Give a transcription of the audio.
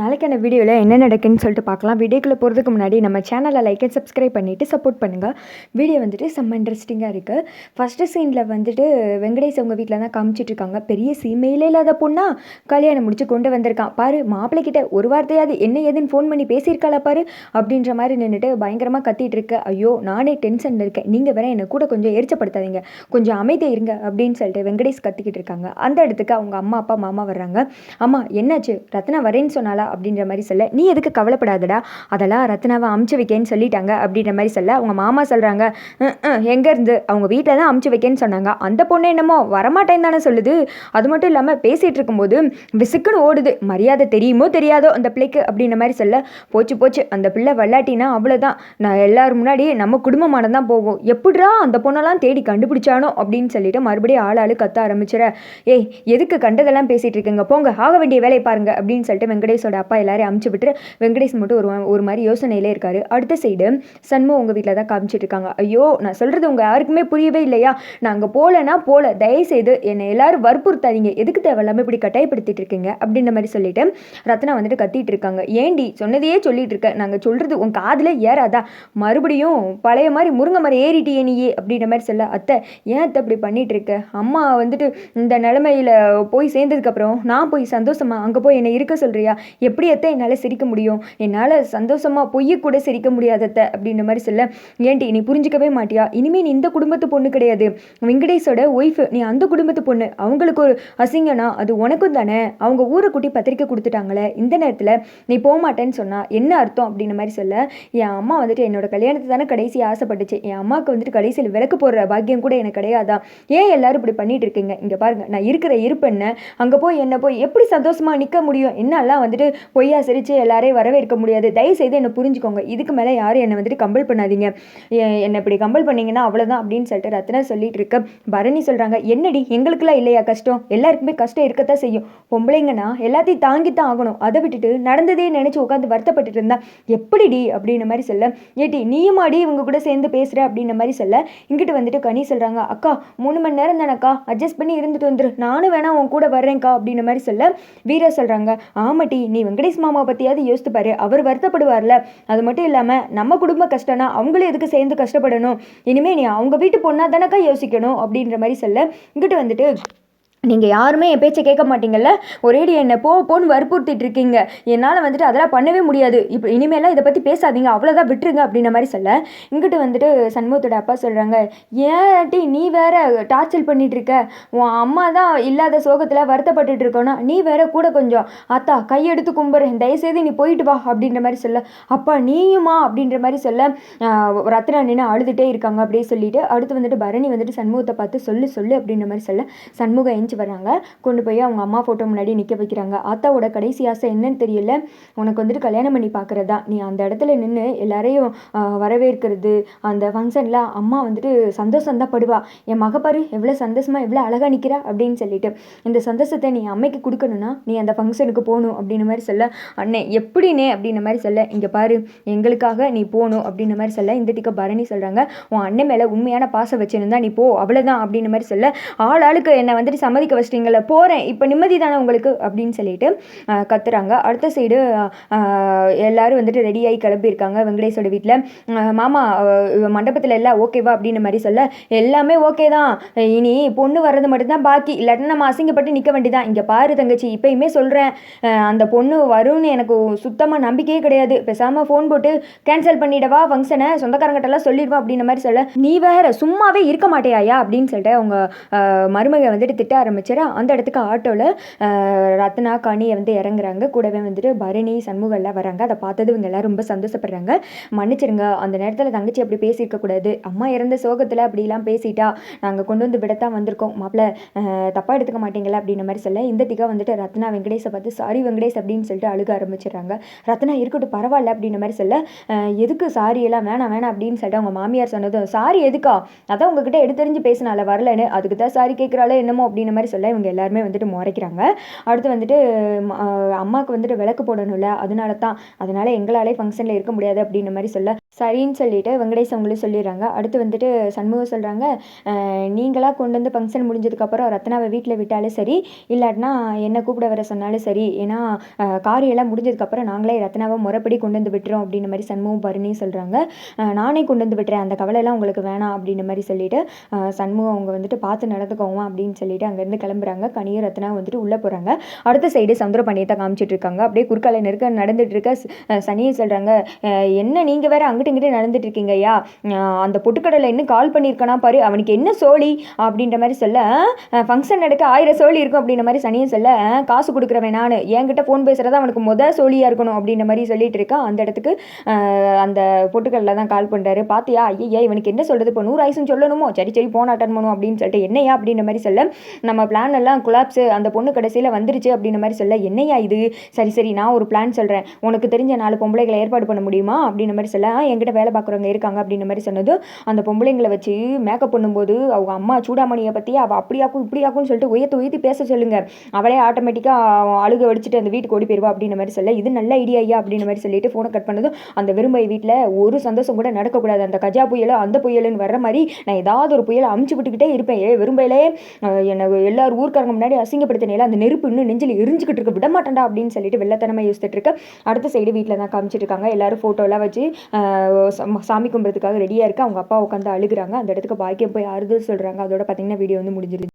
நாளைக்கான வீடியோவில் என்ன நடக்குன்னு சொல்லிட்டு பார்க்கலாம். வீடியோக்குள்ளே போகிறதுக்கு முன்னாடி நம்ம சேனலை லைக் அண்ட் சப்ஸ்கிரைப் பண்ணிவிட்டு சப்போர்ட் பண்ணுங்கள் வீடியோ வந்துட்டு செம்ம இன்ட்ரெஸ்டிங்காக இருக்குது ஃபஸ்ட்டு சீனில் வந்துட்டு வெங்கடேஷ் அவங்க வீட்டில் தான் காமிச்சிட்ருக்காங்க பெரிய சீமையிலே இல்லாத பொண்ணா? கல்யாணம் முடிச்சு கொண்டு வந்திருக்கான். பாரு மாப்பிள்ளைகிட்ட ஒரு வார்த்தையாவது என்ன ஏதுன்னு ஃபோன் பண்ணி பேசியிருக்காளா பாரு? அப்படின்ற மாதிரி நின்றுட்டு பயங்கரமாக கத்திட்டு இருக்கு. ஐயோ நானே டென்ஷனில் இருக்கேன். நீங்கள் வேற என்னை கூட கொஞ்சம் எரிச்சப்படுத்தாதீங்க. கொஞ்சம் அமைதியாக இருங்க அப்படின்னு சொல்லிட்டு வெங்கடேஷ் கத்திக்கிட்டு இருக்காங்க. அந்த இடத்துக்கு அவங்க அம்மா அப்பா மாமா வர்றாங்க. அம்மா என்னாச்சு? ரத்னா வரேன்னு சொன்னாலா அப்படின்ற மாதிரி சொல்ல நீ எதுக்கு கவலைப்படாதடா? அதெல்லாம் ரத்னாவை அமுச்சு வைக்கேன்னு சொல்லிட்டாங்க அப்படின்ற மாதிரி சொல்ல அவங்க மாமா சொல்கிறாங்க எங்கேருந்து? அவங்க வீட்டில் தான் அமுச்சு வைக்கேன்னு சொன்னாங்க. அந்த பொண்ணு என்னமோ வரமாட்டேன்னு தானே சொல்லுது. அது மட்டும் இல்லாமல் பேசிகிட்டு இருக்கும்போது விசுக்குன்னு ஓடுது. மரியாதை தெரியுமோ தெரியாதோ அந்த பிள்ளைக்கு அப்படின்ற மாதிரி சொல்ல போச்சு போச்சு அந்த பிள்ளை வெள்ளாட்டினா அவ்வளோதான் நான் எல்லோரும் முன்னாடி நம்ம குடும்பமானது தான் போகும் எப்படிரா அந்த பொண்ணெல்லாம் தேடி கண்டுபிடிச்சானோ? அப்படின்னு சொல்லிட்டு மறுபடியும் ஆள் ஆளு கத்த ஆரம்பிச்சிட ஏய் எதுக்கு கண்டதெல்லாம் பேசிகிட்டு இருக்கீங்க? போங்க ஆக வேண்டிய வேலையை பாருங்க அப்படின்னு சொல்லிட்டு வெங்கடேஷோட அப்பா எல்லாரையும் அமுச்சு விட்டு வெங்கடேஷ் மட்டும் ஒரு ஒரு மாதிரி யோசனையிலே இருக்காரு. அடுத்த சைடு சண்மு உங்கள் வீட்டில் தான் காமிச்சிட்டு இருக்காங்க. ஐயோ நான் சொல்கிறது உங்கள் யாருக்குமே புரியவே இல்லையா? நான் அங்கே போகலன்னா போகல தயவுசெய்து என்னை எல்லாரும் வற்புறுத்தாதீங்க. எதுக்கு தேவையில்லாமல் இப்படி கட்டாயப்படுத்திட்டு இருக்கீங்க? அப்படின்ற மாதிரி சொல்லிட்டு ரத்னா வந்துட்டு கத்திட்டு இருக்காங்க. ஏண்டி சொன்னதையே சொல்லிட்டு இருக்க. நாங்கள் சொல்கிறது உன் காதில் ஏறாதா? மறுபடியும் பழைய மாதிரி முருங்கை மாதிரி ஏறிட்டியே நீயே அப்படின்ற மாதிரி சொல்ல அத்தை ஏன் அத்தை இப்படி பண்ணிட்டு இருக்க? அம்மா வந்துட்டு இந்த நிலமையில போய் சேர்ந்ததுக்கப்புறம் நான் போய் சந்தோஷமா அங்கே போய் என்னை இருக்க சொல்கிறியா எப்படி அத்தை என்னால் சிரிக்க முடியும்? என்னால் சந்தோஷமா பொய்ய கூட சிரிக்க முடியாத அத்தை அப்படின்ற மாதிரி சொல்ல ஏன்டி நீ புரிஞ்சிக்கவே மாட்டியா? இனிமேல் நீ இந்த குடும்பத்து பொண்ணு கிடையாது. வெங்கடேஷோட ஒய்ஃபு நீ அந்த குடும்பத்து பொண்ணு. அவங்களுக்கு ஒரு அசிங்கனா அது உனக்கும் தானே? அவங்க ஊரை கூட்டி பத்திரிக்கை கொடுத்துட்டாங்களே இந்த நேரத்தில் நீ போக மாட்டேன்னு சொன்னால் என்ன அர்த்தம்? அப்படின்ற மாதிரி சொல்ல என் அம்மா வந்துட்டு என்னோட கல்யாணத்தை தானே கடைசி ஆசைப்பட்டுச்சு. என் அம்மாவுக்கு வந்துட்டு கடைசியில் விளக்கு போடுற பாக்கியம் கூட எனக்கு கிடையாதா? ஏன் எல்லாரும் இப்படி பண்ணிட்டு இருக்கீங்க? இங்கே பாருங்க நான் இருக்கிற இருப்பென்ன அங்கே போய் என்ன போய் எப்படி சந்தோஷமாக நிற்க முடியும்? என்னெல்லாம் வந்துட்டு பொய்யா சிரித்து எல்லாரையும் வரவேற்க முடியாது. தயவு செய்து என்னை புரிஞ்சுக்கோங்க. இதுக்கு மேலே யாரும் என்னை வந்துட்டு கம்பல் பண்ணாதீங்க. என்னை இப்படி கம்பல் பண்ணீங்கன்னா அவ்வளோதான் அப்படின்னு சொல்லிட்டு ரத்னா சொல்லிட்டு இருக்க. பரணி சொல்கிறாங்க என்னடி எங்களுக்குலாம் இல்லையா கஷ்டம்? எல்லாருக்குமே கஷ்டம் இருக்கத்தான் செய்யும். பொம்பளைங்கன்னா எல்லாத்தையும் தாங்கி தான் ஆகணும். அதை விட்டுட்டு நடந்ததே நினச்சி உட்காந்து வருத்தப்பட்டுட்டு இருந்தா எப்படிடி? அப்படின்ற மாதிரி சொல்ல ஏட்டி நீயுமாடி இவங்க கூட சேர்ந்து பேசுகிற அப்படின்ற மாதிரி சொல்ல இங்கிட்டு வந்துட்டு கனி சொல்கிறாங்க அக்கா மூணு மணி நேரம் தானக்கா? அட்ஜஸ்ட் பண்ணி இருந்துட்டு வந்துரு. நானும் வேணா உன் கூட வர்றேன்க்கா. அப்படின்ற மாதிரி சொல்ல வீரா சொல்கிறாங்க ஆமாட்டி நீ நீ வெங்கடேஷ் மாமா பற்றியாவது யோசித்து பாரு. அவர் வருத்தப்படுவார்ல. அது மட்டும் இல்லாமல் நம்ம குடும்ப கஷ்டம்னா அவங்களும் எதுக்கு சேர்ந்து கஷ்டப்படணும்? இனிமேல் நீ அவங்க வீட்டு பொண்ணாக தானக்கா யோசிக்கணும்? அப்படின்ற மாதிரி சொல்ல இங்கிட்டு வந்துட்டு நீங்கள் யாருமே என் பேச்சை கேட்க மாட்டீங்கல்ல? ஒரேடி என்னை போ போன்னு வற்புறுத்திட்டு இருக்கீங்க. என்னால் வந்துட்டு அதெல்லாம் பண்ணவே முடியாது. இப்போ இனிமேலாம் இதை பற்றி பேசாதீங்க. அவ்வளோதான் விட்டுருங்க அப்படின்ற மாதிரி சொல்ல. இங்கிட்டு வந்துட்டு சண்முகத்தோட அப்பா சொல்கிறாங்க ஏன்ட்டி நீ வேற டார்ச்சர் பண்ணிட்டு இருக்க? உன் அம்மா தான் இல்லாத சோகத்தில் வருத்தப்பட்டுட்டு இருக்கணும் நீ வேற கூட கொஞ்சம் அத்தா கையெடுத்து கும்புறேன் தயவுசெய்து நீ போயிட்டு வா அப்படின்ற மாதிரி சொல்ல. அப்பா நீயுமா அப்படின்ற மாதிரி சொல்ல ரத்னா நின்று அழுதுகிட்டே இருக்காங்க அப்படியே சொல்லிட்டு அடுத்து வந்துட்டு பரணி வந்துட்டு சண்முகத்தை பார்த்து சொல்லு சொல்லு அப்படின்ற மாதிரி சொல்ல. சண்முகம் எஞ்சி வராங்க கொண்டு போய் அவங்க அம்மா ஃபோட்டோ முன்னாடி நிற்க வைக்கிறாங்க. ஆத்தாவோட கடைசி ஆசை என்னன்னு தெரியல. உனக்கு வந்துட்டு கல்யாணம் பண்ணி பார்க்குறதா நீ அந்த இடத்துல நின்று எல்லாரையும் வரவேற்கிறது அந்த ஃபங்க்ஷனில் அம்மா வந்துட்டு சந்தோஷம் தான் படுவா. என் மகப்பாரு எவ்வளோ சந்தோஷமா எவ்வளோ அழகாக நிற்கிறா அப்படின்னு சொல்லிட்டு. இந்த சந்தோஷத்தை நீ அம்மைக்கு கொடுக்கணும்னா நீ அந்த ஃபங்க்ஷனுக்கு போகணும் அப்படின்ன மாதிரி சொல்ல அண்ணே எப்படினே அப்படின்ற மாதிரி சொல்ல இங்கே பாரு எங்களுக்காக நீ போகணும் அப்படின்ற மாதிரி சொல்ல இந்த திக்க பரணி சொல்கிறாங்க உன் அண்ணன் மேலே உண்மையான பாசம் வச்சிருந்தா நீ போ அவ்வளோதான் அப்படின்ன மாதிரி சொல்ல. ஆள் ஆளுக்கு என்னை வந்துட்டு சம்மதிக்க வச்சிட்டீங்கள போகிறேன் இப்போ நிம்மதி தானே உங்களுக்கு? அப்படின்னு சொல்லிட்டு கத்துறாங்க. அடுத்த சைடு எல்லோரும் வந்துட்டு ரெடியாகி கிளம்பியிருக்காங்க வெங்கடேஷோட வீட்டில் மாமா மண்டபத்தில் எல்லாம் ஓகேவா அப்படின்ற மாதிரி சொல்ல எல்லாமே ஓகே தான். இனி பொண்ணு வர்றது மட்டும்தான் பாக்கி. இல்லாட்டினா நம்ம அசிங்கப்பட்டு நிற்க வேண்டியதான் இங்கே பாரு தங்கச்சி இப்போயுமே சொல்கிறேன் அந்த பொண்ணு வரும்னு எனக்கு சுத்தமாக நம்பிக்கையே கிடையாது. பேசாமல் ஃபோன் போட்டு கேன்சல் பண்ணிடவா ஃபங்க்ஷனை சொந்தக்காரங்கிட்டலாம் சொல்லிடுவா அப்படின்ற மாதிரி சொல்ல நீ வேற சும்மாவே இருக்க மாட்டேயாயா? அப்படின்னு சொல்லிட்டு அவங்க மருமகை மருமக வந்துட்டு திட்ட ஆரம்பிச்சிடா அந்த இடத்துக்கு ஆட்டோவில் ரத்னா கனியை வந்து இறங்குறாங்க. கூடவே வந்துட்டு பரணி சண்முகம்லாம் வராங்க. அதை பார்த்தது இவங்க எல்லாம் ரொம்ப சந்தோஷப்படுறாங்க. மன்னிச்சிருங்க அந்த நேரத்தில் தங்கச்சி அப்படி பேசியிருக்க கூடாது. அம்மா இறந்த சோகத்தில் அப்படிலாம் பேசிட்டா நாங்கள் கொண்டு வந்து விடத்தான் வந்திருக்கோம். மாப்பிள்ள தப்பாக எடுத்துக்க மாட்டீங்களா? அப்படின்ற மாதிரி சொல்ல இந்த திக்கா வந்துட்டு ரத்னா வெங்கடேஷை பார்த்து சாரி வெங்கடேஷ் அப்படின்னு சொல்லிட்டு அழுக ஆரம்பிச்சிடுறாங்க. ரத்னா இருக்கட்டும் பரவாயில்ல அப்படின்ற மாதிரி சொல்ல எதுக்கு சாரி எல்லாம் வேணாம் வேணாம் அப்படின்னு சொல்லிட்டு அவங்க மாமியார் சொன்னதும் சாரி எதுக்கா? அதான் உங்ககிட்ட எடுத்தறிஞ்சு பேசினால வரலன்னு அதுக்கு தான் சாரி கேட்குறாளோ என்னமோ அப்படின்னு மாதிரி சொல்ல இவங்க எல்லாருமே வந்துட்டு முறைக்கிறாங்க. அடுத்து வந்துட்டு அம்மாவுக்கு வந்துட்டு விளக்கு போடணும்ல அதனால தான் அதனால எங்களாலே ஃபங்க்ஷனில் இருக்க முடியாது அப்படின்ற மாதிரி சொல்ல சரின்னு சொல்லிட்டு வெங்கடேஷ் அவங்களும் சொல்லிடுறாங்க. அடுத்து வந்துட்டு சண்முகம் சொல்கிறாங்க நீங்களாக கொண்டு வந்து ஃபங்க்ஷன் முடிஞ்சதுக்கப்புறம் ரத்னாவை வீட்டில் விட்டாலும் சரி இல்லாட்டினா என்னை கூப்பிட வர சொன்னாலும் சரி. ஏன்னா காரியெல்லாம் முடிஞ்சதுக்கப்புறம் நாங்களே ரத்னாவை முறைப்படி கொண்டு வந்து விட்டுறோம் அப்படின்ற மாதிரி சண்முகம் பரணி சொல்கிறாங்க நானே கொண்டு வந்து விட்டுறேன் அந்த கவலையெல்லாம் உங்களுக்கு வேணாம் அப்படின்ற மாதிரி சொல்லிட்டு சண்முகம் அவங்க வந்துட்டு பார்த்து நடந்துக்கோங்க அப்படின்னு சொல்லிட்டு அங்கேருந்து கிளம்புறாங்க. கனியும் ரத்னா வந்துட்டு உள்ளே போகிறாங்க அடுத்த சைடு சந்திர பண்ணியத்தை காமிச்சிட்டு இருக்காங்க அப்படியே குறுக்கால நெருக்க நடந்துட்டு இருக்க சனியை சொல்கிறாங்க என்ன நீங்கள் வேற அங்கிட்டு இங்கிட்டு நடந்துட்டு இருக்கீங்கய்யா அந்த பொட்டுக்கடலை இன்னும் கால் பண்ணியிருக்கானா பாரு. அவனுக்கு என்ன சோழி? அப்படின்ற மாதிரி சொல்ல ஃபங்க்ஷன் நடக்க ஆயிரம் சோழி இருக்கும். அப்படின்ற மாதிரி சனியை சொல்ல காசு கொடுக்குறவன் நான். என்கிட்ட ஃபோன் பேசுறது அவனுக்கு முத சோழியாக இருக்கணும். அப்படின்ற மாதிரி சொல்லிட்டு இருக்கான் அந்த இடத்துக்கு அந்த பொட்டுக்கடலை தான் கால் பண்ணுறாரு பாத்தியா? ஐயா இவனுக்கு என்ன சொல்கிறது இப்போ நூறு ஆயிசும் சொல்லணுமோ? சரி சரி போன் அட்டன் பண்ணுவோம் அப்படின்னு சொல்லிட்டு என்னையா அப்படின்ற மாதிரி சொல்ல நம்ம பிளான் எல்லாம் குலாப்ஸு அந்த பொண்ணு கடைசியில் வந்துருச்சு அப்படின்ற மாதிரி சொல்ல என்னையா இது? சரி சரி நான் ஒரு பிளான் சொல்கிறேன் உனக்கு தெரிஞ்ச நாலு பொம்பளைகளை ஏற்பாடு பண்ண முடியுமா? அப்படின்ற மாதிரி சொல்ல என்கிட்ட வேலை பார்க்குறவங்க இருக்காங்க. அப்படின்ற மாதிரி சொன்னதும் அந்த பொம்பளைங்களை வச்சு மேக்கப் பண்ணும்போது அவங்க அம்மா சூடாமணியை பற்றி அவள் அப்படியாக்கும் இப்படியாக்கும்னு சொல்லிட்டு உயர்த்து உயர்த்தி பேச சொல்லுங்க. அவளே ஆட்டோமேட்டிக்காக அழுக வடிச்சிட்டு அந்த வீட்டுக்கு ஓடி போயிடுவா அப்படின்ற மாதிரி சொல்ல இது நல்ல ஐடியா ஐயா அப்படின்ற மாதிரி சொல்லிட்டு ஃபோனை கட் பண்ணதும் அந்த வெறும்பை வீட்டில் ஒரு சந்தோஷம் கூட நடக்கக்கூடாது. அந்த கஜா புயலோ அந்த புயலுன்னு வர்ற மாதிரி நான் ஏதாவது ஒரு புயலை அமுச்சு விட்டுக்கிட்டே இருப்பேன். ஏ வெறும்பையிலே என்னை எல்லாரும் ஊர்க்காரங்க முன்னாடி அசிங்கப்படுத்தினால அந்த நெருப்பு இன்னும் நெஞ்சில் எரிஞ்சுக்கிட்டு இருக்க. விட மாட்டேன்டா அப்படின்னு சொல்லிட்டு வெள்ளத்தனமாக யோசிச்சுட்டு இருக்க. அடுத்த சைடு வீட்டில் தான் காமிச்சிட்டு இருக்காங்க. எல்லாரும் ஃபோட்டோலாம் வச்சு சா- சாமி கும்பிட்றதுக்காக ரெடியாக இருக்கு. அவங்க அப்பா உட்காந்து அழுகுறாங்க. அந்த இடத்துக்கு பாக்கியம் போய் ஆறுதல் சொல்கிறாங்க அதோட பார்த்தீங்கன்னா வீடியோ வந்து முடிஞ்சிருது.